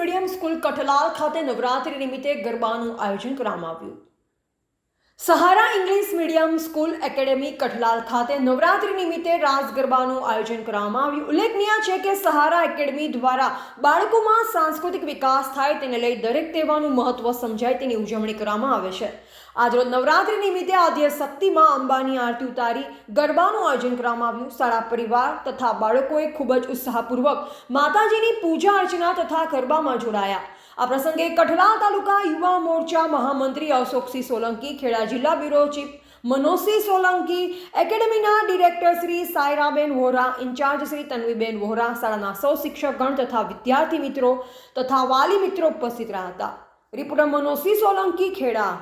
Medium school Kathlal ખાતે નવરાત્રિ નિમિત્તે ગરબાનું આયોજન કરવામાં આવ્યું. Sahara English medium school academy Kathlal ખાતે નવરાત્રિ નિમિત્તે રાસ ગરબાનું આયોજન કરવામાં આવ્યું. ઉલ્લેખનીય છે કે સહારા એકેડેમી દ્વારા બાળકોમાં સાંસ્કૃતિક વિકાસ થાય તેને લઈ દરેક તહેવારનું મહત્વ સમજાય તેની ઉજવણી કરવામાં આવે છે. આજરોજ નવરાત્રિ નિમિત્તે આદ્ય શક્તિમાં અંબાની આરતી ઉતારી ગરબાનું આયોજન કરવામાં આવ્યું. શાળા પરિવાર તથા બાળકોએ ખૂબ જ ઉત્સાહપૂર્વક માતાજીની પૂજા અર્ચના તથા ગરબામાં જોડાયા. આ પ્રસંગે કઠલા તાલુકા યુવા મોરચા મહામંત્રી અશોકસિંહ સોલંકી, ખેડા જિલ્લા બ્યુરો ચીફ મનોજસિંહ સોલંકી, એકેડેમીના ડિરેક્ટર શ્રી સાયરાબેન વોરા, ઇન્ચાર્જ શ્રી તન્વીબેન વોરા, શાળાના સૌ શિક્ષકગણ તથા વિદ્યાર્થી મિત્રો તથા વાલી મિત્રો ઉપસ્થિત રહ્યા હતા. રિપોર્ટર મનોજસિંહ સોલંકી, ખેડા.